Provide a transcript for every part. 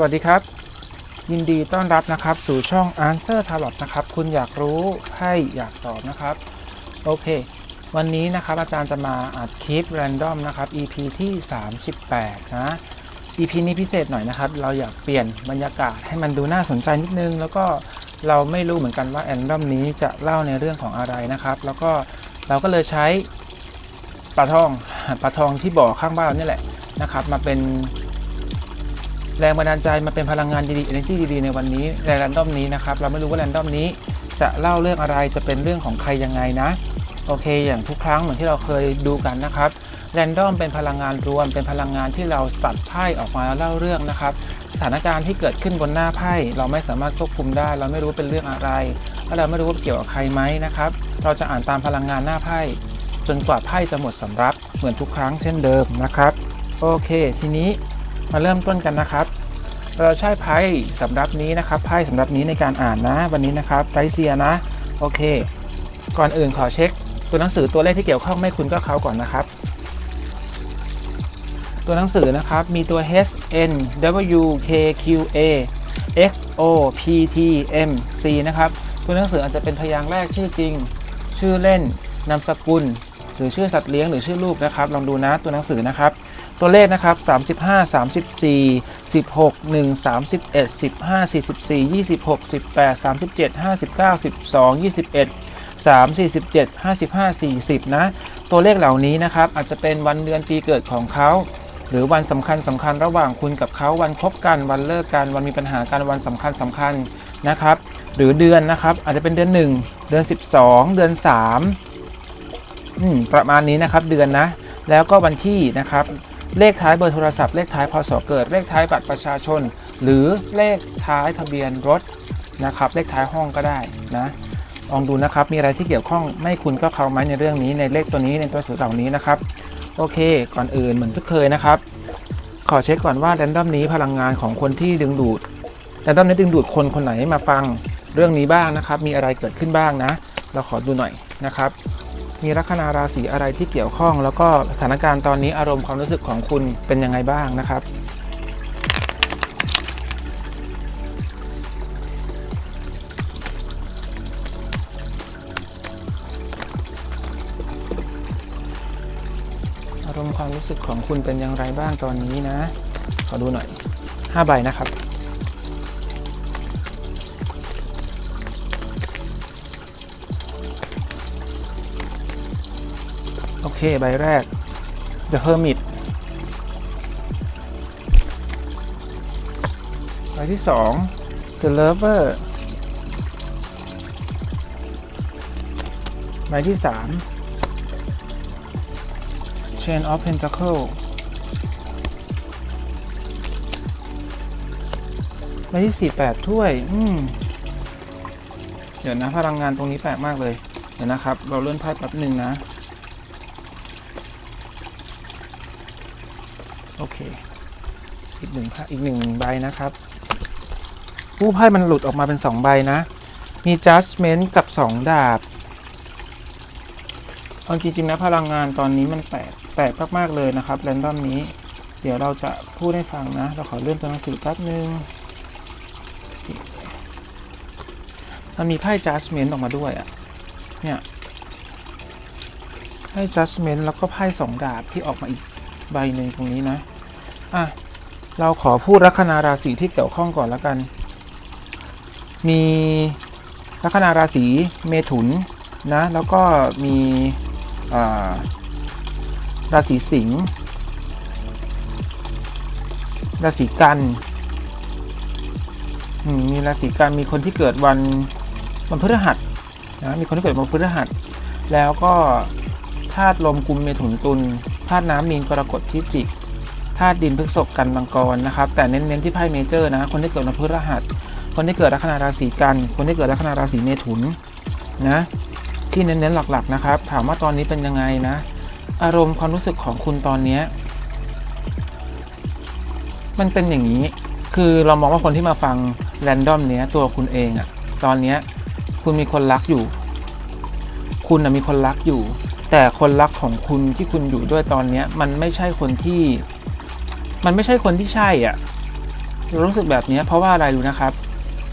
สวัสดีครับ ยินดีต้อนรับนะครับ สู่ช่อง Answer Tarot นะครับ คุณอยากรู้ให้อยากตอบนะครับ โอเค วันนี้นะครับอาจารย์จะมาอัดคลิป Random นะครับ EP ที่ 38 นะ EP นี้พิเศษหน่อยนะครับ เราอยากเปลี่ยนบรรยากาศให้มันดูน่าสนใจนิดนึง แล้วก็เราไม่รู้เหมือนกันว่า Random นี้จะเล่าในเรื่องของอะไรนะครับ แล้วก็เราก็เลยใช้ปลาทองปลาทองที่บ่อข้างบ้านเรานี่แหละนะครับ มาเป็น แรงบันดาลใจมาเป็นพลังงานดีๆ energy ดีๆ ในวันนี้ในแรนดอมนี้นะครับ เราไม่รู้ว่าแรนดอมนี้จะเล่าเรื่องอะไรจะเป็นเรื่องของใครยังไงนะ โอเค อย่างทุกครั้งเหมือนที่เราเคยดูกันนะครับแรนดอมเป็นพลังงานรวม เป็นพลังงานที่เราตัดไพ่ออกมาแล้วเล่าเรื่องนะครับ สถานการณ์ที่เกิดขึ้นบนหน้าไพ่เราไม่สามารถควบคุมได้ เราไม่รู้เป็นเรื่องอะไรและเราไม่รู้ว่าเกี่ยวกับใครไหมนะครับ เราจะอ่านตามพลังงานหน้าไพ่จนกว่าไพ่จะหมดสำรับเหมือนทุกครั้งเช่นเดิมนะครับ โอเค ทีนี้ มาเริ่มต้นกันนะครับ เราใช้ไพ่สำรับนี้นะครับไพ่สำรับนี้ในการอ่านนะ วันนี้นะครับไรเซียนะโอเค ก่อนอื่นขอเช็ค ตัวหนังสือตัวเลขที่เกี่ยวข้องไม่คุณก็เขาก่อนนะครับ ตัวหนังสือนะครับมีตัว H N W K Q A X O P T M C นะครับตัวหนังสืออาจจะเป็นพยางค์แรกชื่อจริง ชื่อเล่นนามสกุล หรือชื่อสัตว์เลี้ยงหรือชื่อลูกนะครับ ลองดูนะตัวหนังสือนะครับ ตัวเลขนะครับ 35 34 16 1 31 15 44 26 18 37 59 12 21 3 47 55 40 นะ ตัวเลขเหล่านี้นะครับ อาจจะเป็นวันเดือนปีเกิดของเขา หรือวันสำคัญสำคัญระหว่างคุณกับเขาวันคบกันวันเลิกกัน วันมีปัญหากันวันสำคัญสำคัญนะครับ หรือเดือนนะครับ อาจจะเป็นเดือน 1 เดือน 12 เดือน3อืมประมาณนี้นะครับเดือนนะ แล้วก็วันที่นะครับ เลขท้ายเบอร์โทรศัพท์เลขท้ายพศเกิด เลขท้ายบัตรประชาชน หรือเลขท้ายทะเบียนรถนะครับ เลขท้ายห้องก็ได้นะลองดูนะครับ มีอะไรที่เกี่ยวข้องไม่คุณก็เข้าไหมในเรื่องนี้ในเลขตัวนี้ในตัวสื่อเหล่านี้นะครับ โอเค ก่อนอื่นเหมือนทุกเคยนะครับ ขอเช็คก่อนว่าแรนดอมนี้พลังงานของคนที่ดึงดูดแรนดอมนี้ดึงดูดคนคนไหนมาฟังเรื่องนี้บ้างนะครับ มีอะไรเกิดขึ้นบ้างนะ เราขอดูหน่อยนะครับ มีลัคนาราศีอะไรที่เกี่ยวข้อง แล้วก็สถานการณ์ตอนนี้อารมณ์ความรู้สึกของคุณเป็นยังไงบ้างนะครับอารมณ์ความรู้สึกของคุณเป็นอย่างไรบ้างตอนนี้นะ ขอดูหน่อย 5 ใบนะครับ เค ใบแรก The Hermit ใบที่2 The Lover ใบที่3 Chain of Pentacle ใบที่4 8ถ้วย อืม เดี๋ยวนะ พลังงานตรงนี้แปลกมากเลย เดี๋ยวนะครับ เราเลื่อนไพ่แป๊บหนึ่งนะ โอเค อีกหนึ่งอีกหนึ่งใบนะครับผู้ไพ่มันหลุดออกมาเป็นสองใบนะ มี judgment กับสองดาบเอาจริงๆนะพลังงานตอนนี้มันแปลกแปลกมากๆเลยนะครับแรนดอมนี้ เดี๋ยวเราจะพูดให้ฟังนะ เราขอเลื่อนตัวหนังสือแป๊บนึงมันมีไพ่ judgment ออกมาด้วยอะ่ะ เนี่ย ไพ่ judgment แล้วก็ไพ่สองดาบที่ออกมาอีก ใบหนึ่งตรงนี้นะ อะ เราขอพูดลัคนาราศีที่เกี่ยวข้องก่อนแล้วกัน มีลัคนาราศีเมถุนนะ แล้วก็มีราศีสิงห์ราศีกันมมีราศีกันมีคนที่เกิดวันวันพฤหัสนะมีคนที่เกิดวันพฤหัส แล้วก็ธาตุลมกุมเมถุนตุล ธาตุน้ำมีนกรกฎพิจิกธาตุดินพฤกษกันมังกรนะครับ แต่เน้นๆที่ไพ่เมเจอร์นะคนที่เกิดวันพฤหัส คนที่เกิดลัคนาราศีกัน คนที่เกิดลัคนาราศีเมถุนนะที่เน้นๆหลักๆนะครับ ถามว่าตอนนี้เป็นยังไงนะ อารมณ์ความรู้สึกของคุณตอนเนี้มันเป็นอย่างนี้ คือเรามองว่าคนที่มาฟังแรนดอมเนี้ยตัวคุณเองอะตอนเนี้ยคุณมีคนรักอยู่ คุณนะมีคนรักอยู่ แต่คนรักของคุณที่คุณอยู่ด้วยตอนเนี้ย มันไม่ใช่คนที่ มันไม่ใช่คนที่ใช่อะรู้สึกแบบนี้เพราะว่าอะไรรู้นะครับ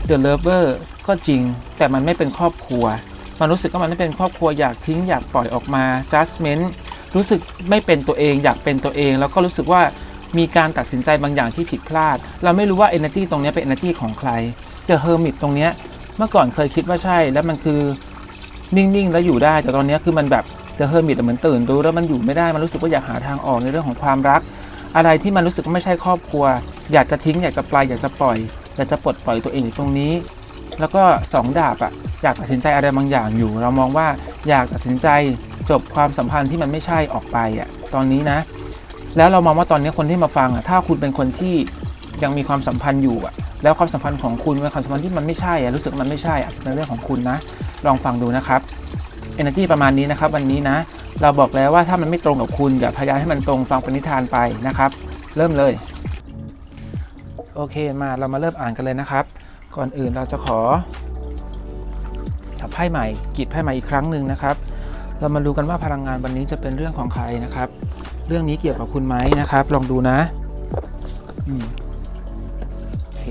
The Lover ก็จริง แต่มันไม่เป็นครอบครัว มันรู้สึกว่ามันไม่เป็นครอบครัวอยากทิ้งอยากปล่อยออกมา judgment รู้สึกไม่เป็นตัวเองอยากเป็นตัวเอง แล้วก็รู้สึกว่ามีการตัดสินใจบางอย่างที่ผิดพลาด เราไม่รู้ว่า energy ตรงนี้เป็น energy ของใคร The Hermit ตรงนี้เมื่อก่อนเคยคิดว่าใช่ แล้วมันคือนิ่งๆแล้วอยู่ได้ แต่ตอนนี้คือมันแบบ The Hermit อะเหมือนตื่นรู้แล้วมันอยู่ไม่ได้มันรู้สึกว่าอยากหาทางออกในเรื่องของความรัก อะไรที่มันรู้สึกว่าไม่ใช่ครอบครัว อยากจะทิ้งอยากจะปลายอยากจะปล่อยอยากจะปลดปล่อยตัวเองอยู่ตรงนี้ แล้วก็สองดาบอะอยากตัดสินใจอะไรบางอย่างอยู่ เรามองว่าอยากตัดสินใจจบความสัมพันธ์ที่มันไม่ใช่ออกไปอะตอนนี้นะ แล้วเรามองว่าตอนนี้คนที่มาฟังอะถ้าคุณเป็นคนที่ยังมีความสัมพันธ์อยู่อะแล้วความสัมพันธ์ของคุณเป็นความสัมพันธ์ที่มันไม่ใช่อะรู้สึกมันไม่ใช่อาจจะเป็นเรื่องของคุณนะ ลองฟังดูนะครับ energy ประมาณนี้นะครับ วันนี้นะ เราบอกแล้วว่าถ้ามันไม่ตรงกับคุณอย่าพยายามให้มันตรงฟังปณิธานไปนะครับ เริ่มเลย โอเคมาเรามาเริ่มอ่านกันเลยนะครับ ก่อนอื่นเราจะขอสับไพ่ใหม่กีดไพ่ใหม่อีกครั้งหนึ่งนะครับ เรามาดูกันว่าพลังงานวันนี้จะเป็นเรื่องของใครนะครับ เรื่องนี้เกี่ยวกับคุณไหมนะครับ ลองดูนะอืมโอเค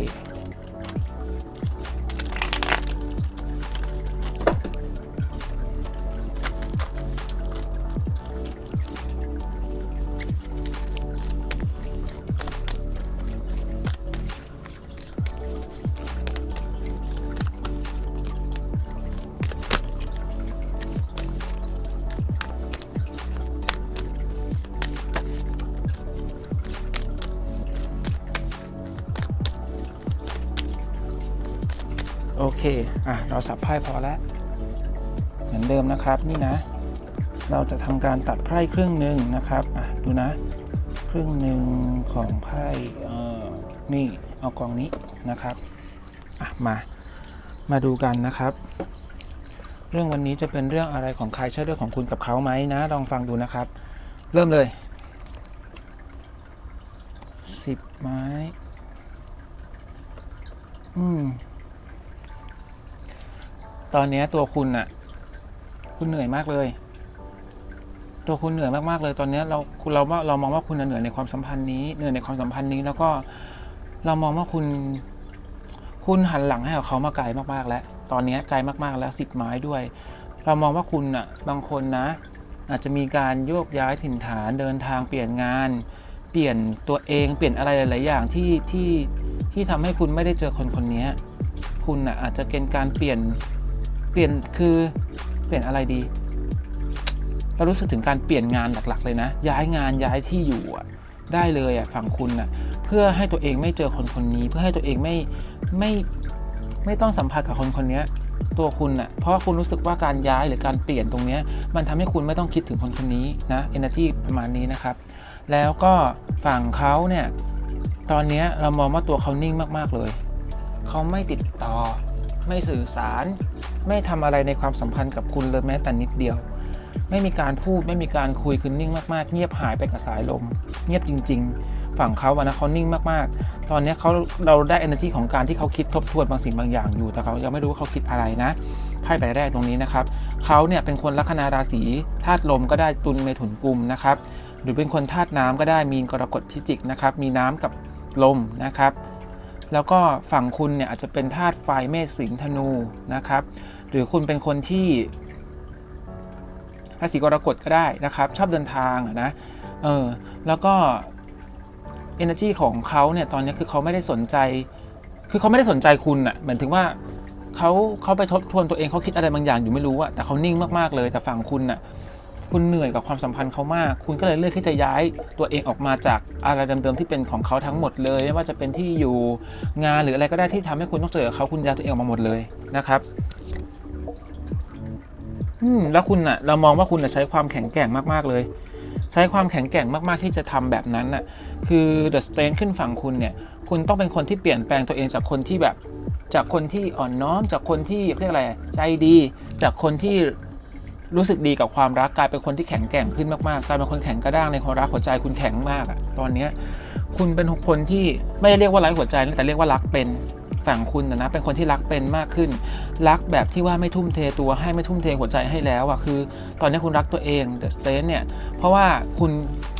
เราสับไพ่พอแล้ว เหมือนเดิมนะครับนี่นะ เราจะทำการตัดไพ่ครึ่งหนึ่งนะครับอะดูนะ ครึ่งหนึ่งของไพ่เออนี่เอากองนี้นะครับอะมามาดูกันนะครับ เรื่องวันนี้จะเป็นเรื่องอะไรของใครใช่เรื่องของคุณกับเขาไหมนะ ลองฟังดูนะครับ เริ่มเลยสิบไม้ อืม ตอนนี้ตัวคุณอะคุณเหนื่อยมากเลย ตัวคุณเหนื่อยมากๆเลย ตอนนี้เราคุณเราว่าเรามองว่าคุณเหนื่อยในความสัมพันธ์นี้ เหนื่อยในความสัมพันธ์นี้ แล้วก็เรามองว่าคุณ คุณหันหลังให้กับเขามาไกลมากๆ แล้ว ตอนนี้ไกลมากๆแล้วสิบไม้ด้วย เรามองว่าคุณอะบางคนนะ อาจจะมีการโยกย้ายถิ่นฐานเดินทางเปลี่ยนงาน เปลี่ยนตัวเองเปลี่ยนอะไรหลาย ๆ อย่างที่ที่ที่ทำให้คุณไม่ได้เจอคนคนนี้คุณอะอาจจะเป็นการเปลี่ยน เปลี่ยนคือเปลี่ยนอะไรดี เรารู้สึกถึงการเปลี่ยนงานหลักๆ เลยนะ ย้ายงานย้ายที่อยู่อะได้เลยอะฝั่งคุณอะเพื่อให้ตัวเองไม่เจอคนคนนี้ เพื่อให้ตัวเองไม่ไม่ไม่ต้องสัมผัสกับคนคนนี้ตัวคุณอะเพราะคุณรู้สึกว่าการย้ายหรือการเปลี่ยนตรงเนี้ยมันทำให้คุณไม่ต้องคิดถึงคนคนนี้นะ energy ประมาณนี้นะครับ แล้วก็ฝั่งเขาเนี่ยตอนนี้เรามองว่าตัวเขานิ่งมากๆเลย เขาไม่ติดต่อ ไม่สื่อสาร ไม่ทำอะไรในความสัมพันธ์กับคุณเลยแม้แต่นิดเดียว ไม่มีการพูดไม่มีการคุยคือนิ่งมากๆ เงียบหายไปกับสายลม เงียบจริง ๆ ฝั่งเขาอะนะเขานิ่งมากๆ ตอนนี้เขาเราได้ energy ของการที่เขาคิดทบทวนบางสิ่งบางอย่างอยู่แต่เขายังไม่รู้ว่าเขาคิดอะไรนะไพ่ใบแรกตรงนี้นะครับเขาเนี่ยเป็นคนลัคนาราศีธาตุลมก็ได้ตุลเมถุนกุมนะครับหรือเป็นคนธาตุน้ำก็ได้มีนกรกฎพิจิกนะครับมีน้ำกับลมนะครับ แล้วก็ฝั่งคุณเนี่ยอาจจะเป็นธาตุไฟเมษสิงธนูนะครับ หรือคุณเป็นคนที่ราศีกรกฎก็ได้นะครับ ชอบเดินทางนะเออแล้วก็ energy ของเขาเนี่ยตอนนี้คือเขาไม่ได้สนใจ คือเขาไม่ได้สนใจคุณอะเหมือนถึงว่าเขาเขาไปทบทวนตัวเองเขาคิดอะไรบางอย่างอยู่ไม่รู้อะแต่เขานิ่งมากๆเลยแต่ฝั่งคุณอะ คุณเหนื่อยกับความสัมพันธ์เขามาก คุณก็เลยเลือกที่จะย้ายตัวเองออกมาจากอะไรเดิมๆที่เป็นของเขาทั้งหมดเลย ไม่ว่าจะเป็นที่อยู่งานหรืออะไรก็ได้ที่ทำให้คุณต้องเจอเขาคุณย้ายตัวเองออกมาหมดเลยนะครับอืมแล้วคุณอะเรามองว่าคุณอะใช้ความแข็งแกร่งมากๆเลย ใช้ความแข็งแกร่งมากๆที่จะทำแบบนั้นน่ะคือ the strength ขึ้นฝั่งคุณเนี่ย คุณต้องเป็นคนที่เปลี่ยนแปลงตัวเองจากคนที่แบบ จากคนที่อ่อนน้อม จากคนที่เรียกอะไรใจดี จากคนที่ รู้สึกดีกับความรักกลายเป็นคนที่แข็งแกร่งขึ้นมากๆกลายเป็นคนแข็งกระด้างในความรักหัวใจคุณแข็งมากอะตอนเนี้ยคุณเป็นคนที่ไม่ได้เรียกว่าไร้หัวใจนะแต่เรียกว่ารักเป็นฝั่งคุณนะนะเป็นคนที่รักเป็นมากขึ้น รักแบบที่ว่าไม่ทุ่มเทตัวให้ไม่ทุ่มเทหัวใจให้แล้วอะคือ ตอนนี้คุณรักตัวเอง The Strength เนี่ยเพราะว่าคุณ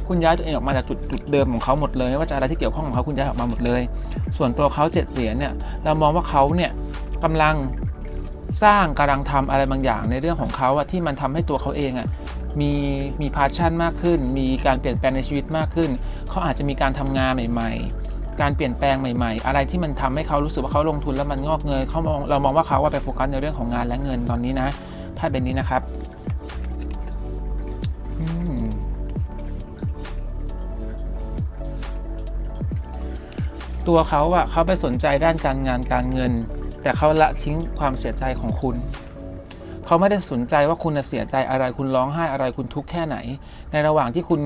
คุณย้ายตัวเองออกมาจากจุดจุดเดิมของเขาหมดเลยไม่ว่าจะอะไรที่เกี่ยวข้องของเขาคุณย้ายออกมาหมดเลย ส่วนตัวเขาเจ็ดเหรียญเนี่ยเรามองว่าเขาเนี่ยกำลัง สร้างกำลังทำอะไรบางอย่างในเรื่องของเขาอะที่มันทำให้ตัวเขาเองอะมีมีพาชั่นมากขึ้น มีการเปลี่ยนแปลงในชีวิตมากขึ้น เขาอาจจะมีการทำงานใหม่ ๆ การเปลี่ยนแปลงใหม่ ๆ อะไรที่มันทำให้เขารู้สึกว่าเขาลงทุนแล้วมันงอกเงยเขามองเรามองว่าเขาว่าไปโฟกัสในเรื่องของงานและเงินตอนนี้นะไพ่ใบนี้นะครับตัวเขาอะเขาไปสนใจด้านการงานการเงิน แต่เขาละทิ้งความเสียใจของคุณ เขาไม่ได้สนใจว่าคุณน่ะเสียใจอะไรคุณร้องไห้อะไรคุณทุกข์แค่ไหน ในระหว่างที่คุณ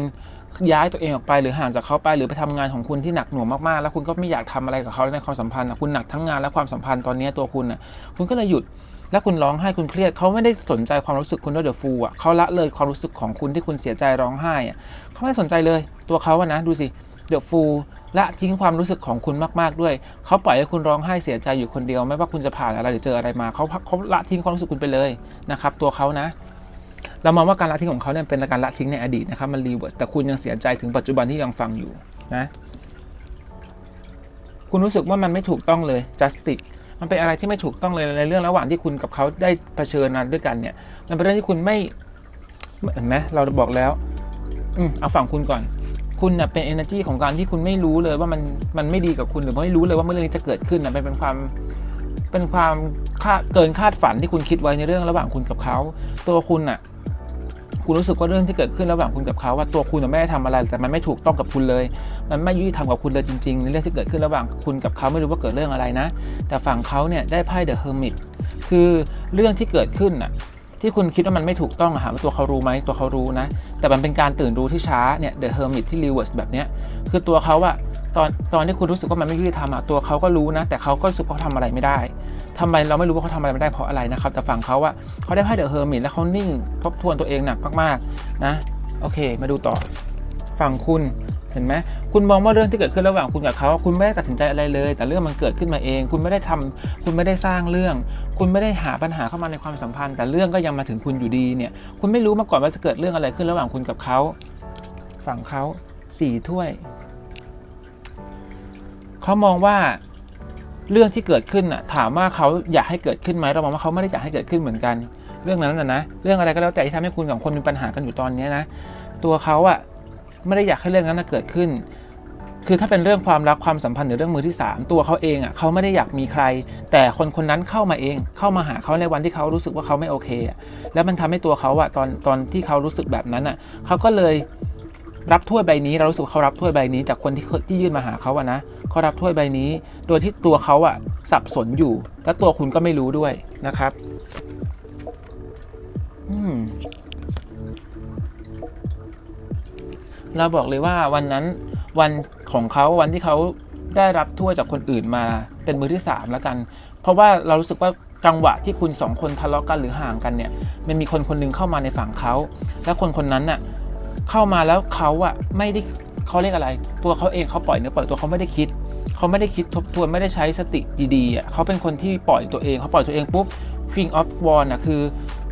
ย้ายตัวเองออกไปหรือห่างจากเขาไปหรือไปทำงานของคุณที่หนักหน่วงมากๆ แล้วคุณก็ไม่อยากทำอะไรกับเขาในความสัมพันธ์คุณหนักทั้งงานและความสัมพันธ์ตอนนี้ตัวคุณน่ะคุณก็เลยหยุดแล้วคุณร้องไห้คุณเครียดเขาไม่ได้สนใจความรู้สึกคุณด้วยเดอะฟูอะเขาละเลยความรู้สึกของคุณที่คุณเสียใจร้องไห้อะเขาไม่สนใจเลยตัวเขาอะนะดูสิเดอะฟู ละทิ้งความรู้สึกของคุณมาก ๆ ด้วย เขาปล่อยให้คุณร้องไห้เสียใจอยู่คนเดียว ไม่ว่าคุณจะผ่านอะไรหรือเจออะไรมาเขาเขาละทิ้งความรู้สึกคุณไปเลยนะครับ ตัวเขานะ เรามองว่าการละทิ้งของเขาเนี่ยเป็นการละทิ้งในอดีตนะครับ มันรีเวิร์สแต่คุณยังเสียใจถึงปัจจุบันที่ยังฟังอยู่นะ คุณรู้สึกว่ามันไม่ถูกต้องเลย justice มันเป็นอะไรที่ไม่ถูกต้องเลยในเรื่องระหว่างที่คุณกับเขาได้เผชิญมาด้วยกันเนี่ย มันเป็นเรื่องที่คุณไม่เห็นไหมเราบอกแล้ว อืมเอาฝั่งคุณก่อน คุณเน่ะเป็น energy ของการที่คุณไม่รู้เลยว่ามันมันไม่ดีกับคุณหรือไม่รู้เลยว่าเมื่อเรื่องนี้จะเกิดขึ้นนะมันเป็นความเป็นความคาดเกินคาดฝันที่คุณคิดไว้ในเรื่องระหว่างคุณกับเขา ตัวคุณน่ะ คุณรู้สึกว่าเรื่องที่เกิดขึ้นระหว่างคุณกับเขา ว่าตัวคุณไม่ได้ทำอะไรแต่มันไม่ถูกต้องกับคุณเลย มันไม่ยุติธรรมกับคุณเลยจริงๆในเรื่องที่เกิดขึ้นระหว่างคุณกับเขาไม่รู้ว่าเกิดเรื่องอะไรนะ แต่ฝั่งเขาเนี่ยได้ไพ่เดอะเฮอร์มิตคือเรื่องที่เกิดขึ้นน่ะ ที่คุณคิดว่ามันไม่ถูกต้องอะหาว่าตัวเขารู้ไหมตัวเขารู้นะ แต่มันเป็นการตื่นรู้ที่ช้าเนี่ยเดอะเฮอร์มิตที่รีเวิร์สแบบเนี้ยคือตัวเขาอะตอนตอนที่คุณรู้สึกว่ามันไม่ยุติธรรมอะตัวเขาก็รู้นะ แต่เขาก็รู้สึกเขาทำอะไรไม่ได้ทำไมเราไม่รู้ว่าเขาทำอะไรไม่ได้เพราะอะไรนะครับแต่ฝั่งเขาอะเขาได้ไพ่เดอะเฮอร์มิตแล้วเขานิ่งทบทวนตัวเองหนักมากๆนะ โอเค มาดูต่อ ฝั่งคุณ ห็นไหมคุณมองว่าเรื่องที่เกิดขึ้นระหว่างคุณกับเขาคุณไม่ได้ตัดสินใจอะไรเลย แต่เรื่องมันเกิดขึ้นมาเอง คุณไม่ได้ทำคุณไม่ได้สร้างเรื่อง คุณไม่ได้หาปัญหาเข้ามาในความสัมพันธ์ แต่เรื่องก็ยังมาถึงคุณอยู่ดีเนี่ย คุณไม่รู้มาก่อนว่าจะเกิดเรื่องอะไรขึ้นระหว่างคุณกับเขาฝั่งเขาสี่ถ้วยเขามองว่าเรื่องที่เกิดขึ้นน่ะถามว่าเขาอยากให้เกิดขึ้นไหมเรามองว่าเขาไม่ได้อยากให้เกิดขึ้นเหมือนกัน เรื่องนั้นนะนะเรื่องอะไรก็แล้วแต่ที่ทำให้คุณกับคนมีปัญหากันอยู่ตอนนี้นะตัวเขาอะ ไม่ได้อยากให้เรื่องนั้นเกิดขึ้น คือถ้าเป็นเรื่องความรักความสัมพันธ์หรือเรื่องมือที่ 3 ตัวเขาเองอะเขาไม่ได้อยากมีใคร แต่คนคนนั้นเข้ามาเอง เข้ามาหาเขาในวันที่เขารู้สึกว่าเขาไม่โอเคแล้วมันทำให้ตัวเขาอะตอนตอนที่เขารู้สึกแบบนั้นอะเขาก็เลยรับถ้วยใบนี้เรารู้สึกเขารับถ้วยใบนี้จากคนที่ที่ยื่นมาหาเขาอะนะเขารับถ้วยใบนี้ โดยที่ตัวเขาอะสับสนอยู่ และตัวคุณก็ไม่รู้ด้วยนะครับ อืม เราบอกเลยว่าวันนั้นวันของเขาวันที่เขาได้รับถ้วยจากคนอื่นมาเป็นมือที่สามแล้วกัน เพราะว่าเรารู้สึกว่าจังหวะที่คุณสองคนทะเลาะกันหรือห่างกันเนี่ยมันมีคนคนหนึงเข้ามาในฝั่งเขาแล้วคนคนนั้นน่ะเข้ามาแล้วเขาอะไม่ได้เขาเรียกอะไร ตัวเขาเองเขาปล่อยเนื้อปล่อยตัวเขาไม่ได้คิดเขาไม่ได้คิดทบทวนไม่ได้ใช้สติดีๆอะเขาเป็นคนที่ปล่อยตัวเองเขาปล่อยตัวเองปุ๊บ King of w a n อะคือ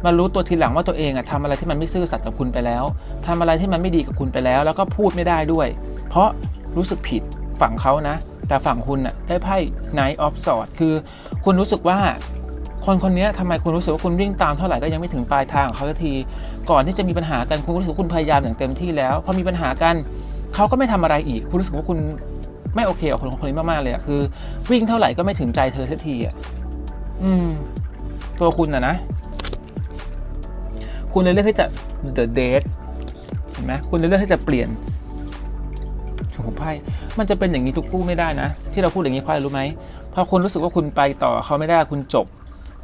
มารู้ตัวทีหลังว่าตัวเองอะทำอะไรที่มันไม่ซื่อสัตย์กับคุณไปแล้วทำอะไรที่มันไม่ดีกับคุณไปแล้ว แล้วก็พูดไม่ได้ด้วย เพราะรู้สึกผิดฝั่งเขานะ แต่ฝั่งคุณอะได้ไพ่ Knight of Swords คือ คุณรู้สึกว่าคนคนนี้ทำไมคุณรู้สึกว่าคุณวิ่งตามเท่าไหร่ก็ยังไม่ถึงปลายทางของเขาสักที ก่อนที่จะมีปัญหากันคุณรู้สึกคุณพยายามอย่างเต็มที่แล้วพอมีปัญหากันเขาก็ไม่ทำอะไรอีก คุณรู้สึกว่าคุณไม่โอเคกับคนคนนี้มากๆเลยอะคือ วิ่งเท่าไหร่ก็ไม่ถึงใจเธอสักทีอะอืม ตัวคุณอะนะ คุณเลยเลือกที่จะ the date เห็นไหมคุณเลยเลือกที่จะเปลี่ยนโอ้โหไพ่มันจะเป็นอย่างนี้ทุกคู่ไม่ได้นะ ที่เราพูดอย่างนี้เพราะอะไรรู้ไหมพอคุณรู้สึกว่าคุณไปต่อเขาไม่ได้คุณจบ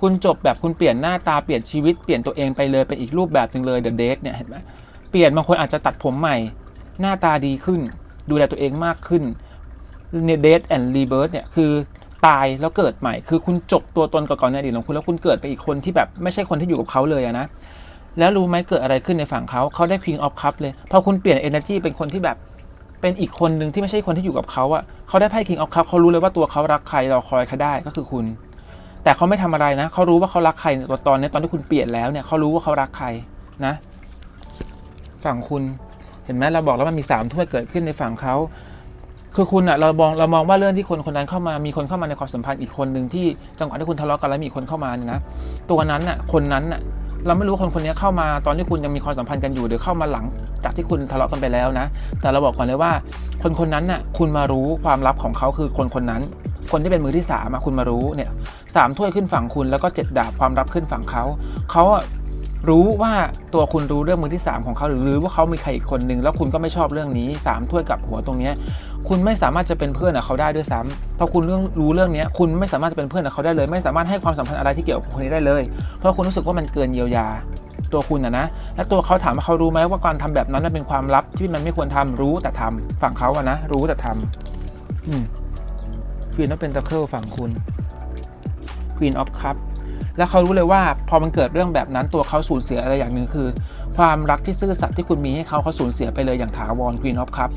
คุณจบแบบคุณเปลี่ยนหน้าตาเปลี่ยนชีวิตเปลี่ยนตัวเองไปเลยเป็นอีกรูปแบบหนึ่งเลย the date เนี่ยเห็นไหมเปลี่ยนบางคนอาจจะตัดผมใหม่ หน้าตาดีขึ้น ดูแลตัวเองมากขึ้นเนี่ย death and rebirth เนี่ยคือตายแล้วเกิดใหม่ คือคุณจบตัวตนก่อนๆในอดีตของคุณแล้วคุณเกิดไปอีกคนที่แบบไม่ใช่คนที่อยู่กับเขาเลยนะ แล้วรู้ไหมเกิดอะไรขึ้นในฝั่งเขาเขาได้ King of Cup เลยพอคุณเปลี่ยน energy เป็นคนที่แบบ เป็นอีกคนหนึ่งที่ไม่ใช่คนที่อยู่กับเขาอะเขาได้ไพ่ King of Cup เขารู้เลยว่าตัวเขารักใครรอคอยใครได้ก็คือคุณ แต่เขาไม่ทำอะไรนะเขารู้ว่าเขารักใครตอนนี้ตอนที่คุณเปลี่ยนแล้วเนี่ยเขารู้ว่าเขารักใครนะ ฝั่งคุณเห็นไหมเราบอกแล้วมันมีสามถ้วยเกิดขึ้นในฝั่งเขาคือคุณอะเรามองเรามองว่าเรื่องที่คนคนนั้นเข้ามามีคนเข้ามาในความสัมพันธ์อีกคนหนึ่งที่จังหวะที่คุณทะเลาะกันแล้วมีคนเข้ามาเนี่ยนะตัวนั้นน่ะคนนั้นน่ะ เราไม่รู้คนคนนี้เข้ามาตอนที่คุณยังมีความสัมพันธ์กันอยู่ หรือเข้ามาหลังจากที่คุณทะเลาะกันไปแล้วนะ แต่เราบอกก่อนเลยว่า คนคนนั้นน่ะคุณมารู้ความลับของเขาคือคนคนนั้น คนที่เป็นมือที่สามคุณมารู้เนี่ยสามถ้วยขึ้นฝั่งคุณแล้วก็เจ็ดดาบความลับขึ้นฝั่งเขาเขา รู้ว่าตัวคุณรู้เรื่องมือที่สามของเขาหรือรู้ว่าเขามีใครอีกคนหนึ่งแล้วคุณก็ไม่ชอบเรื่องนี้สามถ้วยกับหัวตรงนี้คุณไม่สามารถจะเป็นเพื่อนกับเขาได้ด้วยซ้ำเพราะคุณเรื่องรู้เรื่องนี้คุณไม่สามารถจะเป็นเพื่อนกับเขาได้เลย ไม่สามารถให้ความสัมพันธ์อะไรที่เกี่ยวกับคนนี้ได้เลย เพราะคุณรู้สึกว่ามันเกินเยียวยาตัวคุณนะนะและตัวเขาถามว่าเขารู้ไหมว่าการทำแบบนั้นมันเป็นความลับที่มันไม่ควรทำรู้แต่ทำฝั่งเขาอะนะรู้แต่ทำอืม Queen of Pentacle ฝั่งคุณ Queen of Cup แล้วเขารู้เลยว่าพอมันเกิดเรื่องแบบนั้นตัวเขาสูญเสียอะไรอย่างหนึ่งคือ ความรักที่ซื่อสัตย์ที่คุณมีให้เขาเขาสูญเสียไปเลยอย่างถาวร Queen of Cup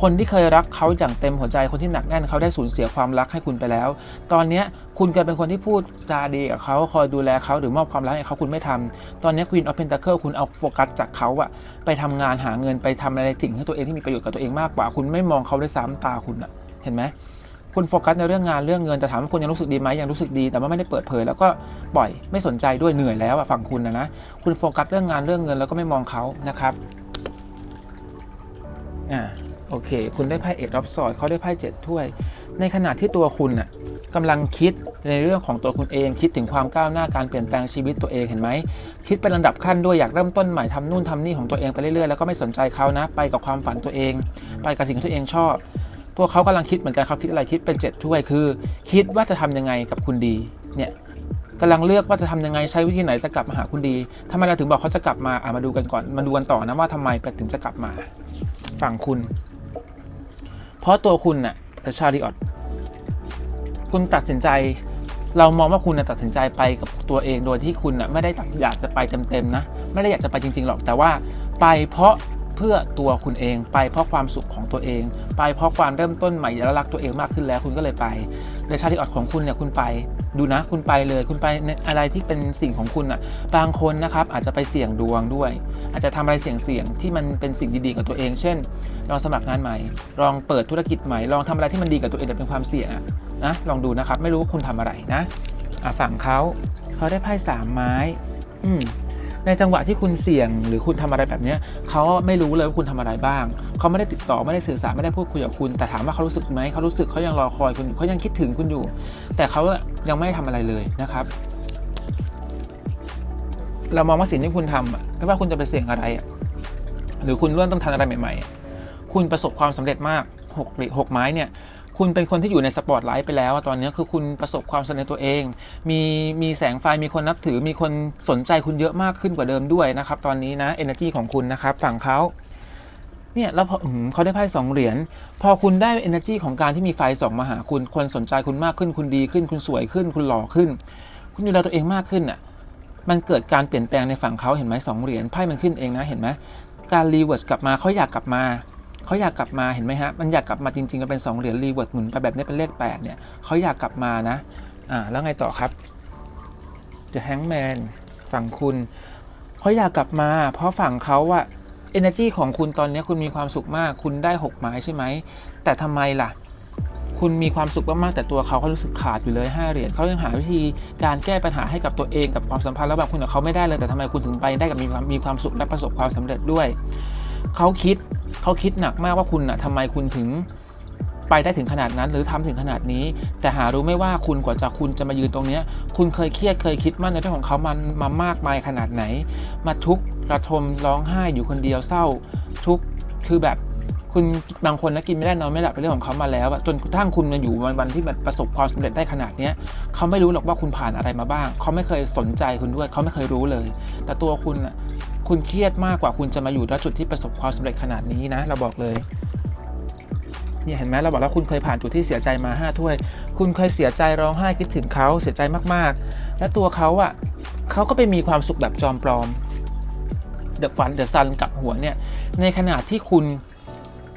คนที่เคยรักเขาอย่างเต็มหัวใจคนที่หนักแน่นเขาได้สูญเสียความรักให้คุณไปแล้ว ตอนนี้คุณกลายเป็นคนที่พูดจาดีกับเขาคอยดูแลเขาหรือมอบความรักให้เขาคุณไม่ทำตอนนี้ย Queen of Pentacle คุณเอาโฟกัสจากเขาอะไปทำงานหาเงินไปทำอะไรสิ่งให้ตัวเองที่มีประโยชน์กับตัวเองมากกว่า คุณไม่มองเขาด้วยซ้ำตาคุณอะเห็นไหม คุณโฟกัสในเรื่องงานเรื่องเงินแต่ถามว่าคุณยังรู้สึกดีไหมยังรู้สึกดี แต่ว่าไม่ได้เปิดเผย แล้วก็ปล่อยไม่สนใจด้วยเหนื่อยแล้วอะฝั่งคุณนะนะคุณโฟกัสเรื่องงานเรื่องเงินแล้วก็ไม่มองเขานะครับอ่าโอเค คุณได้ไพ่เอ็ดรับสอดเขาได้ไพ่เจ็ดถ้วย ในขณะที่ตัวคุณน่ะกำลังคิดในเรื่องของตัวคุณเอง คิดถึงความก้าวหน้าการเปลี่ยนแปลงชีวิตตัวเองเห็นไหมคิดเป็นลำดับขั้นด้วยอยากเริ่มต้นใหม่ทำนู่นทำนี่ของตัวเองไปเรื่อยๆแล้วก็ไม่สนใจเขานะ ไปกับความฝันตัวเอง ไปกับสิ่งที่ตัวเองชอบ ตัวเขากำลังคิดเหมือนกันเขาคิดอะไรคิดเป็นเจ็ดถ้วยคือ คิดว่าจะทำยังไงกับคุณดีเนี่ยกำลังเลือกว่าจะทำยังไงใช้วิธีไหนจะกลับมาหาคุณดีทำไมเราถึงบอกเขาจะกลับมาอะมาดูกันก่อนมาดูกันต่อนะว่าทำไมถึงจะกลับมาฝั่งคุณ เพราะตัวคุณน่ะแต่ชาริออตคุณตัดสินใจ เรามองว่าคุณน่ะตัดสินใจไปกับตัวเองโดยที่คุณน่ะไม่ได้อยากจะไปเต็มๆนะ ไม่ได้อยากจะไปจริง ๆ หรอกแต่ว่าไปเพราะ เพื่อตัวคุณเองไปเพราะความสุขของตัวเอง ไปเพราะความเริ่มต้นใหม่และรักตัวเองมากขึ้นแล้วคุณก็เลยไปในชาติออดของคุณเนี่ยคุณไปดูนะคุณไปเลยคุณไปในอะไรที่เป็นสิ่งของคุณอะบางคนนะครับอาจจะไปเสี่ยงดวงด้วย อาจจะทำอะไรเสี่ยงๆที่มันเป็นสิ่งดีๆกับตัวเอง เช่น ลองสมัครงานใหม่ ลองเปิดธุรกิจใหม่ ลองทำอะไรที่มันดีกับตัวเองแต่เป็นความเสี่ยงนะลองดูนะครับไม่รู้ว่าคุณทำอะไรนะอะฝั่งเขาเขาได้ไพ่สามไม้ อืม ในจังหวะที่คุณเสี่ยง หรือคุณทำอะไรแบบนี้เขาไม่รู้เลยว่าคุณทำอะไรบ้าง เขาไม่ได้ติดต่อไม่ได้สื่อสารไม่ได้พูดคุยกับคุณ แต่ถามว่าเขารู้สึกไหมเขารู้สึกเขายังรอคอยคุณเขายังคิดถึงคุณอยู่ แต่เขายังไม่ได้ทำอะไรเลยนะครับ เรามองว่าสิ่งที่คุณทำไม่ว่าคุณจะไปเสี่ยงอะไร หรือคุณเริ่มต้องทำอะไรใหม่ ๆ คุณประสบความสำเร็จมากหกหกไม้เนี่ย คุณเป็นคนที่อยู่ในสปอตไลท์ไปแล้วอะตอนนี้คือคุณประสบความสำเร็จตัวเอง มีมีแสงไฟมีคนนับถือ มีคนสนใจคุณเยอะมากขึ้นกว่าเดิมด้วยนะครับ ตอนนี้นะ energy ของคุณนะครับ ฝั่งเขาเนี่ยแล้วพอเขาได้ไพ่สองเหรียญพอคุณได้ energy ของการที่มีไฟสองมาหาคุณ คนสนใจคุณมากขึ้น คุณดีขึ้น คุณสวยขึ้น คุณหล่อขึ้น คุณดูแลตัวเองมากขึ้นอะมันเกิดการเปลี่ยนแปลงในฝั่งเขาเห็นไหมสองเหรียญไพ่มันขึ้นเองนะเห็นไหมการรีเวิร์สกลับมาเขาอยากกลับมา เขาอยากกลับมาเห็นไหมฮะ มันอยากกลับมาจริงๆมันเป็น 2 เหรียญรีเวิร์สหมุนไปแบบนี้เป็นเลข 8 เนี่ยเขาอยากกลับมานะอ่าแล้วไงต่อครับ The Hangman ฝั่งคุณเขาอยากกลับมา เพราะฝั่งเขาอะ energy ของคุณตอนนี้คุณมีความสุขมาก คุณได้ 6 ไม้ใช่ไหม แต่ทำไมล่ะ คุณมีความสุขมากๆแต่ตัวเขาเขารู้สึกขาดอยู่เลย5เหรียญเขายังหาวิธีการแก้ปัญหาให้กับตัวเองกับความสัมพันธ์ระหว่างคุณกับเขาไม่ได้เลยแต่ทำไมคุณถึงไปได้กับมีความมีความสุขและประสบความสำเร็จด้วยเขาคิด เขาคิดหนักมากว่าคุณน่ะทำไมคุณถึงไปได้ถึงขนาดนั้น หรือทำถึงขนาดนี้ แต่หารู้ไม่ว่าคุณกว่าจะคุณจะมายืนตรงนี้คุณเคยเครียดเคยคิดมั่นในเรื่องของเขามันมามากมายขนาดไหน มาทุกข์ระทมร้องไห้อยู่คนเดียวเศร้า ทุกข์คือแบบคุณบางคนนะกินไม่ได้นอนไม่หลับเป็นเรื่องของเขามาแล้วจนกระทั่งคุณมาอยู่วันวันที่แบบประสบความสำเร็จได้ขนาดเนี้ยเขาไม่รู้หรอกว่าคุณผ่านอะไรมาบ้าง เขาไม่เคยสนใจคุณด้วย เขาไม่เคยรู้เลย แต่ตัวคุณอะ คุณเครียดมากกว่าคุณจะมาอยู่ณจุดที่ประสบความสำเร็จขนาดนี้นะ เราบอกเลยเนี่ยเห็นไหมเราบอกแล้วคุณเคยผ่านจุดที่เสียใจมาห้าถ้วย คุณเคยเสียใจร้องไห้คิดถึงเขาเสียใจมากๆ และตัวเขาอะเขาก็ไปมีความสุขแบบจอมปลอมเดอะฟันเดอะซันกับหัวเนี่ยในขณะที่คุณ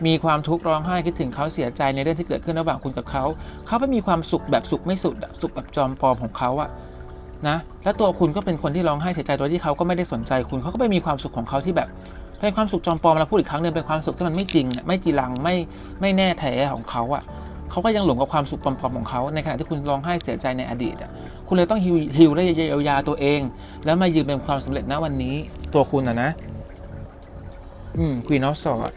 มีความทุกข์ร้องไห้คิดถึงเขาเสียใจในเรื่องที่เกิดขึ้นระหว่างคุณกับเขา เขาไปมีความสุขแบบสุขไม่สุดสุขแบบจอมปลอมของเขาอะ นะแล้วตัวคุณก็เป็นคนที่ร้องไห้เสียใจโดยที่เขาก็ไม่ได้สนใจคุณเขาก็ไปมีความสุขของเขาที่แบบเป็นความสุขจอมปลอมเราพูดอีกครั้งหนึ่งเป็นความสุขที่มันไม่จริงไม่จีรังไม่ไม่แน่แท้ของเขาอะเขาก็ยังหลงกับความสุขปลอมๆของเขาในขณะที่คุณร้องไห้เสียใจในอดีตอะคุณเลยต้องฮิวฮิวและเยียวยาตัวเอง แล้วมายืนเป็นความสำเร็จณวันนี้ตัวคุณอะนะ อืมควีนอฟสอด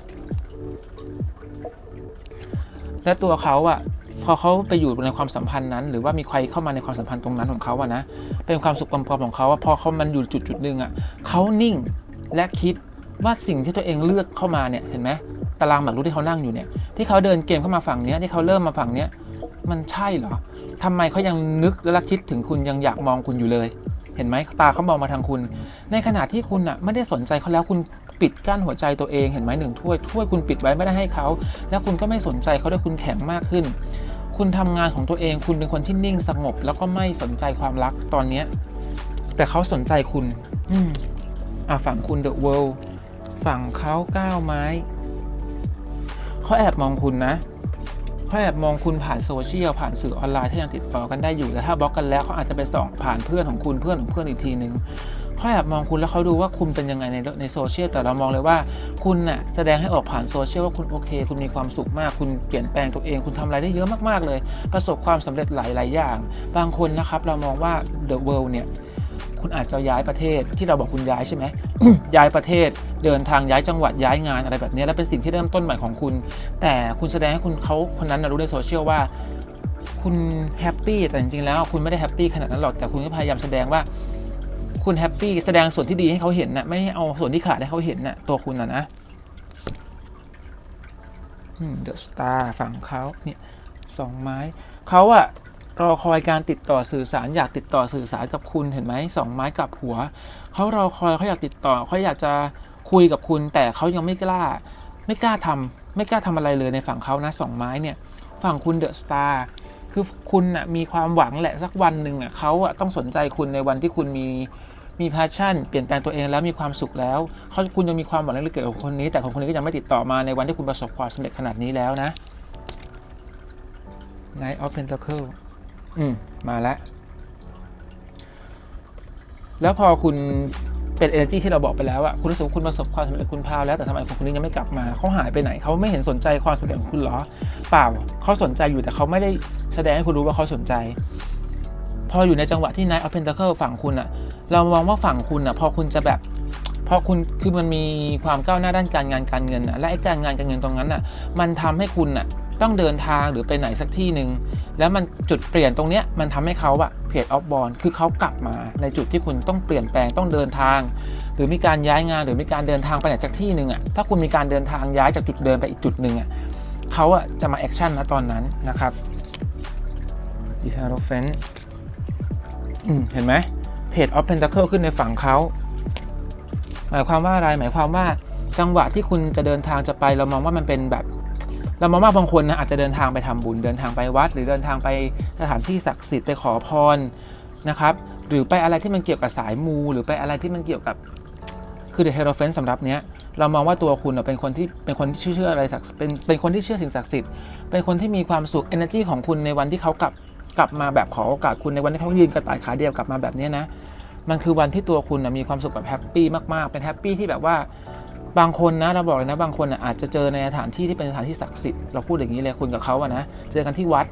และตัวเขาอะ พอเขาไปอยู่ในความสัมพันธ์นั้น หรือว่ามีใครเข้ามาในความสัมพันธ์ตรงนั้นของเขาอะนะเป็นความสุขปลอมๆของเขาอะพอเขามันอยู่จุดจุดหนึ่งอะเขานิ่งและคิดว่าสิ่งที่ตัวเองเลือกเข้ามาเนี่ยเห็นไหมตารางหมากรุกที่เขานั่งอยู่เนี่ยที่เขาเดินเกมเข้ามาฝั่งเนี้ยที่เขาเริ่มมาฝั่งเนี้ยมันใช่เหรอทำไมเขายังนึกและคิดถึงคุณยังอยากมองคุณอยู่เลย เห็นไหมตาเขามองมาทางคุณ ในขณะที่คุณอะไม่ได้สนใจเขาแล้วคุณปิดกั้นหัวใจตัวเองเห็นไหมหนึ่งถ้วยถ้วยคุณปิดไว้ไม่ได้ให้เขา แล้วคุณก็ไม่สนใจเขาด้วยคุณแข็งมากขึ้น คุณทำงานของตัวเอง คุณเป็นคนที่นิ่งสงบ แล้วก็ไม่สนใจความรักตอนเนี้ย แต่เขาสนใจคุณ อืมอะฝั่งคุณเดอะเวิลด์ฝั่งเขาก้าวไม้เขาแอบมองคุณนะเขาแอบมองคุณผ่านโซเชียลผ่านสื่อออนไลน์ที่ยังติดต่อกันได้อยู่แต่ถ้าบล็อกกันแล้วเขาอาจจะไปส่องผ่านเพื่อนของคุณเพื่อนของเพื่อนอีกทีนึง เขาแอบมองคุณแล้วเขาดูว่าคุณเป็นยังไงในในโซเชียลแต่เรามองเลยว่าคุณน่ะแสดงให้ออกผ่านโซเชียลว่าคุณโอเค คุณมีความสุขมาก คุณเปลี่ยนแปลงตัวเอง คุณทำอะไรได้เยอะมากๆเลย ประสบความสำเร็จหลายๆอย่าง บางคนนะครับเรามองว่า the world เนี่ยคุณอาจจะย้ายประเทศที่เราบอกคุณย้ายใช่ไหมย้ายประเทศเดินทางย้ายจังหวัดย้ายงานอะไรแบบนี้แล้วเป็นสิ่งที่เริ่มต้นใหม่ของคุณ แต่คุณแสดงให้คุณเขาคนนั้นรู้ในโซเชียลว่าคุณแฮปปี้แต่จริงๆแล้วคุณไม่ได้แฮปปี้ขนาดนั้นหรอกแต่คุณก็พยายามแสดงว่า คุณแฮปปี้แสดงส่วนที่ดีให้เขาเห็นนะไม่เอาส่วนที่ขาดให้เขาเห็นนะตัวคุณนะนะเดอะสตาร์ฝั่งเขาเนี่ยสองไม้เขาอะรอคอยการติดต่อสื่อสารอยากติดต่อสื่อสารกับคุณเห็นไหมสองไม้กับหัวเขารอคอยเขาอยากติดต่อเขาอยากจะคุยกับคุณ แต่เขายังไม่กล้า ไม่กล้าทำไม่กล้าทำอะไรเลยในฝั่งเขานะสองไม้เนี่ย ฝั่งคุณเดอะสตาร์คือคุณน่ะมีความหวังแหละสักวันหนึ่งอะเขาอะต้องสนใจคุณในวันที่คุณมี มีพาชั่นเปลี่ยนแปลงตัวเองแล้วมีความสุขแล้วเขาคุณยังมีความหวังเล็กๆเกี่ยวกับคนนี้ แต่คนคนนี้ก็ยังไม่ติดต่อมาในวันที่คุณประสบความสำเร็จขนาดนี้แล้วนะ Knight of Pentacle อืมมาแล้ว แล้วพอคุณเป็น energy ที่เราบอกไปแล้วอะคุณรู้สึกว่าคุณประสบความสำเร็จคุณพาวแล้วแต่ทำไมคนคนนี้ยังไม่กลับมาเขาหายไปไหนเขาไม่เห็นสนใจความสำเร็จของคุณเหรอ เปล่าเขาสนใจอยู่แต่เขาไม่ได้แสดงให้คุณรู้ว่าเขาสนใจ พออยู่ในจังหวะที่ Knight of Pentacle ฝั่งคุณอะ เรามองว่าฝั่งคุณอะพอคุณจะแบบพอคุณคือมันมีความก้าวหน้าด้านการงานการเงินอะและไอ้การงานการเงินตรงนั้นอะมันทำให้คุณอะต้องเดินทางหรือไปไหนสักที่หนึ่งแล้วมันจุดเปลี่ยนตรงเนี้ยมันทำให้เขาอะเพจออฟบอลคือเขากลับมาในจุดที่คุณต้องเปลี่ยนแปลงต้องเดินทาง หรือมีการย้ายงานหรือมีการเดินทางไปไหนจากที่หนึ่งอะถ้าคุณมีการเดินทางย้ายจากจุดเดิมไปอีกจุดหนึ่งอะเขาอะจะมาแอคชั่นนะตอนนั้นนะครับดิซาโรเฟนเห็นไหม เพจออฟเพนทัคเคิลขึ้นในฝั่งเขาหมายความว่าอะไรหมายความว่าจังหวะที่คุณจะเดินทางจะไปเรามองว่ามันเป็นแบบ เรามองว่าบางคนนะอาจจะเดินทางไปทำบุญเดินทางไปวัด หรือเดินทางไปสถานที่ศักดิ์สิทธิ์ไปขอพรนะครับหรือไปอะไรที่มันเกี่ยวกับสายมู หรือไปอะไรที่มันเกี่ยวกับคือเดอะเฮโรเฟนสำหรับเนี้ยเรามองว่าตัวคุณเป็นคนที่เป็นคนที่เชื่ออะไรศักดิ์เป็นเป็นคนที่เชื่อสิ่งศักดิ์สิทธิ์เป็นคนที่มีความสุข energy ของคุณในวันที่เขากลับ กลับมาแบบขอโอกาสคุณในวันที่เขายืนกระต่ายขาเดียวกลับมาแบบนี้นะ มันคือวันที่ตัวคุณนะมีความสุขแบบแฮปปี้มากๆ เป็นแฮปปี้ที่แบบว่าบางคนนะเราบอกเลยนะบางคนนะอาจจะเจอในสถานที่ที่เป็นสถานที่ศักดิ์สิทธิ์เราพูดอย่างนี้เลยคุณกับเขาอะนะเจอกันที่วัด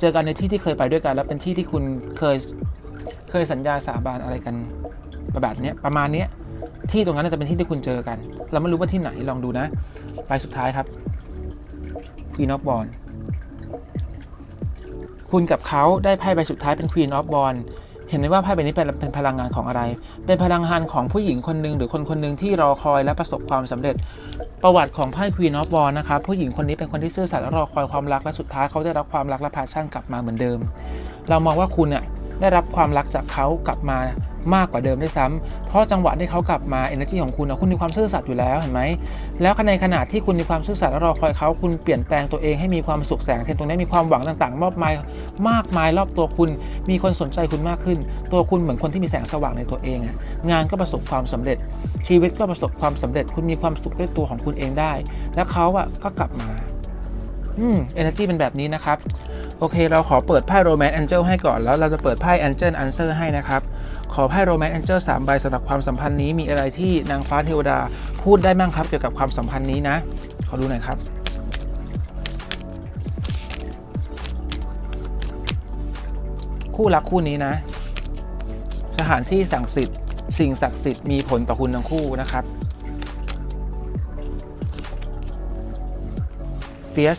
เจอกันในที่ที่เคยไปด้วยกัน แล้วเป็นที่ที่คุณเคยเคยสัญญาสาบานอะไรกันแบบเนี้ยประมาณเนี้ยที่ตรงนั้นนะจะเป็นที่ที่คุณเจอกัน เราไม่รู้ว่าที่ไหนลองดูนะ ไปสุดท้ายครับ Queen of b a l l คุณกับเขาได้ไพ่ใบสุดท้ายเป็น Queen of b o n เห็นไหมว่าไพ่ใบนี้เป็นพลังงานของอะไร เป็นพลังงานของผู้หญิงคนหนึ่งหรือคนคนหนึ่งที่รอคอยและประสบความสำเร็จ ประวัติของไพ่ Queen of b o n นะครับผู้หญิงคนนี้เป็นคนที่ซื่อสัตย์และรอคอยความรักและสุดท้ายเขาได้รับความรักและพาชั่นกลับมาเหมือนเดิม เรามองว่าคุณเนี่ยได้รับความรักจากเขากลับมา มากกว่าเดิมด้วยซ้ำเพราะจังหวะที่เขากลับมา energy ของคุณนะคุณมีความซื่อสัตย์อยู่แล้วเห็นไหมแล้วในขณะที่คุณมีความซื่อสัตย์และรอคอยเขาคุณเปลี่ยนแปลงตัวเองให้มีความสุขแสงเทนตรงนี้มีความหวังต่างๆมากมายมากมายรอบตัวคุณ มีคนสนใจคุณมากขึ้น ตัวคุณเหมือนคนที่มีแสงสว่างในตัวเองอะงานก็ประสบความสำเร็จ ชีวิตก็ประสบความสำเร็จ คุณมีความสุขด้วยตัวของคุณเองได้ แล้วเขาอะก็กลับมาอืม energy เป็นแบบนี้นะครับ โอเค เราขอเปิดไพ่ Romance Angel ให้ก่อนแล้วเราจะเปิดไพ่ Angel Answer ให้นะครับ ขอไพ่โรแมนต์แองเจิลสามใบสำหรับความสัมพันธ์นี้มีอะไรที่นางฟ้าเทวดาพูดได้มั่งครับเกี่ยวกับความสัมพันธ์นี้นะ ขอดูหน่อยครับคู่รักคู่นี้นะ สถานที่ศักดิ์สิทธิ์สิ่งศักดิ์สิทธิ์มีผลต่อคุณทั้งคู่นะครับเฟียส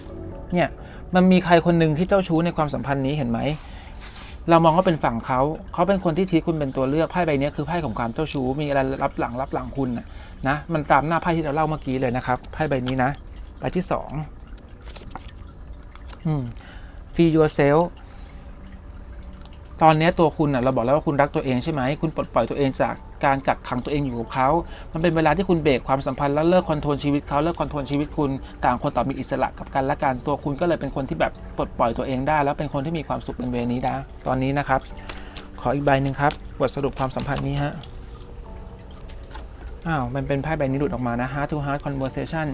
เนี่ยมันมีใครคนหนึ่งที่เจ้าชู้ในความสัมพันธ์นี้เห็นไหม เรามองว่าเป็นฝั่งเขา เขาเป็นคนที่ทีคุณเป็นตัวเลือกไพ่ใบนี้คือไพ่ของความเจ้าชู้ มีอะไรรับหลังรับหลังคุณนะ มันตามหน้าไพ่ที่เราเล่าเมื่อกี้เลยนะครับ ไพ่ใบนี้นะ ใบที่สองอืม feel yourself ตอนนี้ตัวคุณอะเราบอกแล้วว่าคุณรักตัวเองใช่ไหมคุณปลดปล่อยตัวเองจากการกักขังตัวเองอยู่กับเขามันเป็นเวลาที่คุณเบรกความสัมพันธ์แล้วเลิกคอนโทรลชีวิตเขาเลิกคอนโทรลชีวิตคุณต่างคนต่างมีอิสระกับกันและกันตัวคุณก็เลยเป็นคนที่แบบปลดปล่อยตัวเองได้ แล้วเป็นคนที่มีความสุขเป็นเวนี้นะตอนนี้นะครับ ขออีกใบหนึ่งครับบทสรุปความสัมพันธ์นี้ฮะอ้าวมันเป็นไพ่ใบนี้หลุดออกมานะ heart to heart conversation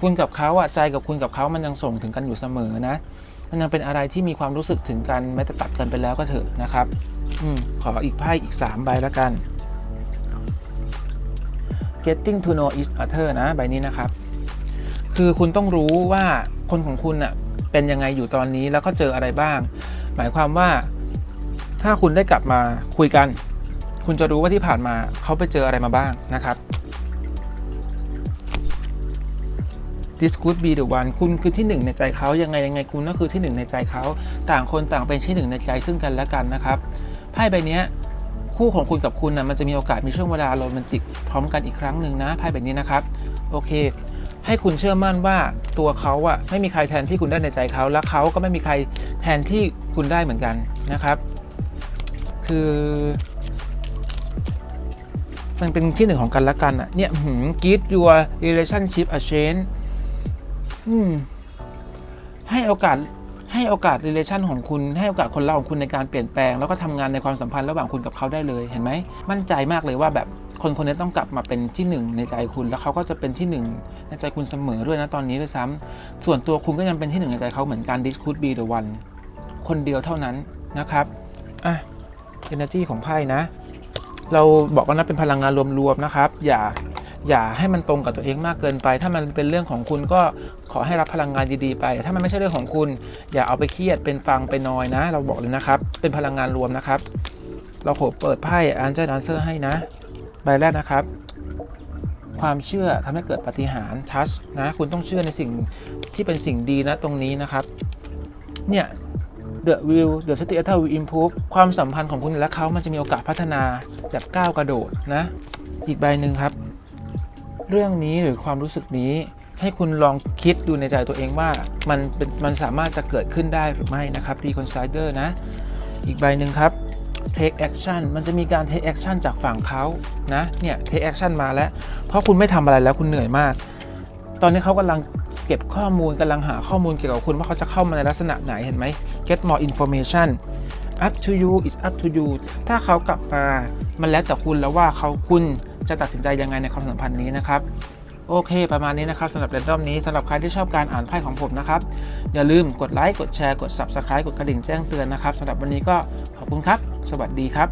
คุณกับเขาอะใจกับคุณกับเขามันยังส่งถึงกันอยู่เสมอนะ มันยังเป็นอะไรที่มีความรู้สึกถึงกันแม้จะตัดกันไปแล้วก็เถอะนะครับอืมขออีกไพ่อีก 3 ใบแล้วกัน getting to know each other นะใบนี้นะครับ คือคุณต้องรู้ว่าคนของคุณอะเป็นยังไงอยู่ตอนนี้แล้วก็เจออะไรบ้าง หมายความว่า ถ้าคุณได้กลับมาคุยกัน คุณจะรู้ว่าที่ผ่านมาเขาไปเจออะไรมาบ้างนะครับ This could be the one คุณคือที่หนึ่งในใจเขายังไงยังไงคุณก็คือที่หนึ่งในใจเขาต่างคนต่างเป็นที่หนึ่งในใจซึ่งกันและกันนะครับไพ่ใบเนี้ยคู่ของคุณกับคุณนะมันจะมีโอกาสมีช่วงเวลาโรแมนติกพร้อมกันอีกครั้งหนึ่งนะไพ่ใบนี้นะครับโอเค ให้คุณเชื่อมั่นว่าตัวเขาอะไม่มีใครแทนที่คุณได้ในใจเขาและเขาก็ไม่มีใครแทนที่คุณได้เหมือนกันนะครับ คือ มันเป็นที่หนึ่งของกันและกันอะเนี่ยหืม give your relationship a chance อืม ให้โอกาสให้โอกาส relation ของคุณ ให้โอกาสคนเราของคุณในการเปลี่ยนแปลง แล้วก็ทำงานในความสัมพันธ์ระหว่างคุณกับเขาได้เลยเห็นไหม มั่นใจมากเลยว่าแบบคนคนนี้ต้องกลับมาเป็นที่หนึ่งในใจคุณ แล้วเขาก็จะเป็นที่หนึ่งในใจคุณเสมอด้วยนะตอนนี้ด้วยซ้ำส่วนตัวคุณก็ยังเป็นที่หนึ่งในใจเขาเหมือนกัน this could be the one คนเดียวเท่านั้นนะครับ อะ energy ของไพ่นะ เราบอกว่านะเป็นพลังงานรวมๆนะครับ อย่า อย่าให้มันตรงกับตัวเองมากเกินไป ถ้ามันเป็นเรื่องของคุณก็ขอให้รับพลังงานดีๆไปแต่ถ้ามันไม่ใช่เรื่องของคุณ อย่าเอาไปเครียดเป็นฟังไปนอยนะ เราบอกเลยนะครับ เป็นพลังงานรวมนะครับ เราขอเปิดไพ่อันเจอร์ดันเซอร์ให้นะ ใบแรกนะครับ ความเชื่อทำให้เกิดปฏิหารทัชนะ คุณต้องเชื่อในสิ่งที่เป็นสิ่งดีนะตรงนี้นะครับ เนี่ย The will the status will improve ความสัมพันธ์ของคุณและเขามันจะมีโอกาสพัฒนาแบบก้าวกระโดดนะ อีกใบหนึ่งครับ เรื่องนี้หรือความรู้สึกนี้ ให้คุณลองคิดดูในใจตัวเองว่ามันเป็นมันสามารถจะเกิดขึ้นได้หรือไม่นะครับ reconsider นะ อีกใบหนึ่งครับ take action มันจะมีการ take action จากฝั่งเขานะเนี่ย take action มาแล้ว เพราะคุณไม่ทำอะไรแล้วคุณเหนื่อยมาก ตอนนี้เขากำลังเก็บข้อมูลกำลังหาข้อมูลเกี่ยวกับคุณว่าเขาจะเข้ามาในลักษณะไหนเห็นไหม get more information up to you is up to you ถ้าเขากลับมา มันแล้วแต่คุณแล้วว่าเขาคุณ จะตัดสินใจยังไงในความสัมพันธ์นี้นะครับโอเค ประมาณนี้นะครับสำหรับเรนดอมนี้สำหรับใครที่ชอบการอ่านไพ่ของผมนะครับ อย่าลืมกดไลค์กดแชร์กด Subscribe กดกระดิ่งแจ้งเตือนนะครับสำหรับวันนี้ก็ขอบคุณครับ สวัสดีครับ